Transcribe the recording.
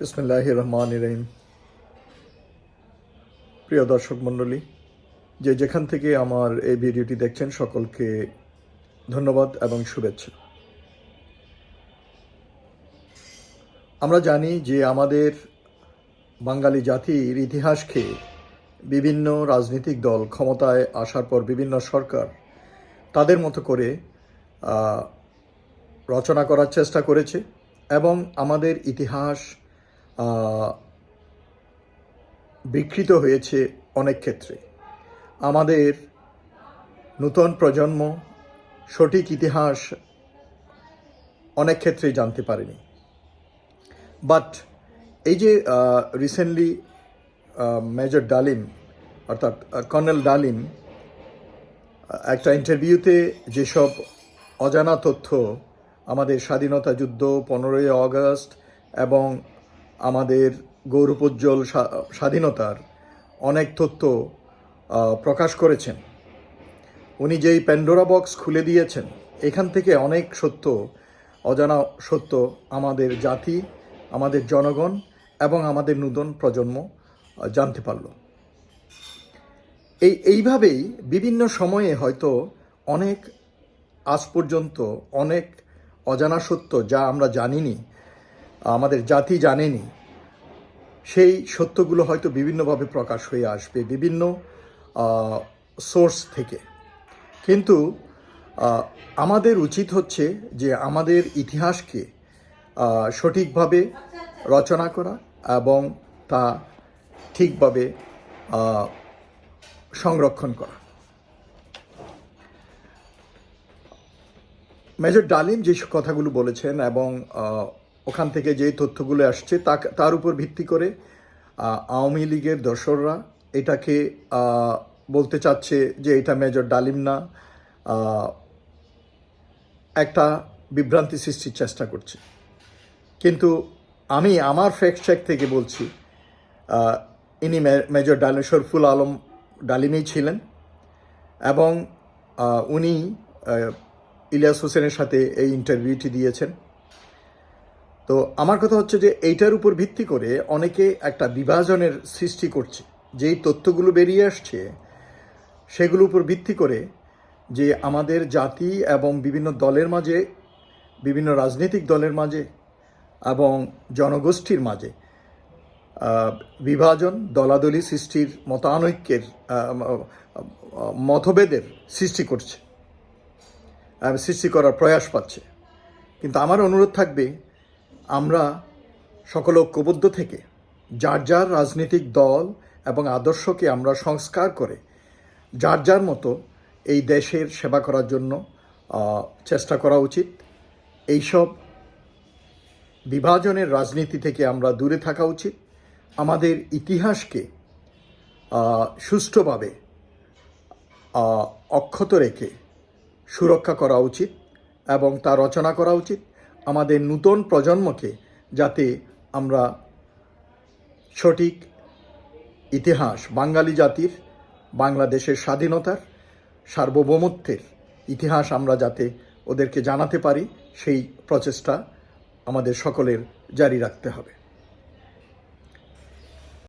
বিসমুল্লাহ রহমান রহিম প্রিয় দর্শক মণ্ডলী, যে যেখান থেকে আমার এই ভিডিওটি দেখছেন, সকলকে ধন্যবাদ এবং শুভেচ্ছা। আমরা জানি যে আমাদের বাঙালি জাতির ইতিহাসকে বিভিন্ন রাজনৈতিক দল ক্ষমতায় আসার পর বিভিন্ন সরকার তাদের মতো করে রচনা করার চেষ্টা করেছে এবং আমাদের ইতিহাস বিকৃত হয়েছে অনেক ক্ষেত্রে। আমাদের নূতন প্রজন্ম সঠিক ইতিহাস অনেক ক্ষেত্রেই জানতে পারেনি। বাট এই যে রিসেন্টলি মেজর ডালিম অর্থাৎ কর্নেল ডালিম একটা ইন্টারভিউতে যেসব অজানা তথ্য আমাদের স্বাধীনতা যুদ্ধ পনেরোই আগস্ট এবং আমাদের গৌরবোজ্জ্বল স্বা- স্বাধীনতার অনেক তথ্য প্রকাশ করেছেন। উনি যেই প্যান্ডোরা বক্স খুলে দিয়েছেন, এখান থেকে অনেক সত্য, অজানা সত্য আমাদের জাতি, আমাদের জনগণ এবং আমাদের নূতন প্রজন্ম জানতে পারল। এই, এইভাবেই বিভিন্ন সময়ে হয়তো অনেক আজ পর্যন্ত অনেক অজানা সত্য যা আমরা জানিনি আমাদের জাতি জানেনি, সেই সত্যগুলো হয়তো বিভিন্নভাবে প্রকাশ হয়ে আসবে বিভিন্ন সোর্স থেকে। কিন্তু আমাদের উচিত হচ্ছে যে আমাদের ইতিহাসকে সঠিকভাবে রচনা করা এবং তা ঠিকভাবে সংরক্ষণ করা। মেজর ডালিম যে কথাগুলো বলেছেন এবং ওখান থেকে যে তথ্যগুলো আসছে, তা তার উপর ভিত্তি করে আওয়ামী লীগের দর্শকরা এটাকে বলতে চাচ্ছে যে এটা মেজর ডালিম না একটা বিভ্রান্তি সৃষ্টির চেষ্টা করছে। কিন্তু আমি আমার ফ্যাক্ট চেক থেকে বলছি ইনি মেজর ডালিম শরফুল আলম ডালিমেই ছিলেন এবং উনি ইলিয়াস হোসেনের সাথে এই ইন্টারভিউটি দিয়েছেন। তো আমার কথা হচ্ছে যে এইটার উপর ভিত্তি করে অনেকে একটা বিভাজনের সৃষ্টি করছে। যেই তথ্যগুলো বেরিয়ে আসছে, সেগুলোর উপর ভিত্তি করে যে আমাদের জাতি এবং বিভিন্ন দলের মাঝে, বিভিন্ন রাজনৈতিক দলের মাঝে এবং জনগোষ্ঠীর মাঝে বিভাজন, দলাদলি সৃষ্টির মতানৈক্যের মতভেদের সৃষ্টি করছে। সৃষ্টি করার প্রয়াস পাচ্ছে। কিন্তু আমার অনুরোধ থাকবে আমরা সকল ঐক্যবদ্ধ থেকে যার যার রাজনৈতিক দল এবং আদর্শকে আমরা সংস্কার করে যার যার মতো এই দেশের সেবা করার জন্য চেষ্টা করা উচিত। এইসব বিভাজনের রাজনীতি থেকে আমরা দূরে থাকা উচিত। আমাদের ইতিহাসকে সুষ্ঠুভাবে অক্ষত রেখে সুরক্ষা করা উচিত এবং তা রচনা করা উচিত। আমাদের নূতন প্রজন্মকে যাতে আমরা সঠিক ইতিহাস, বাঙালি জাতির, বাংলাদেশের স্বাধীনতার, সার্বভৌমত্বের ইতিহাস আমরা যাতে ওদেরকে জানাতে পারি, সেই প্রচেষ্টা আমাদের সকলের জারি রাখতে হবে।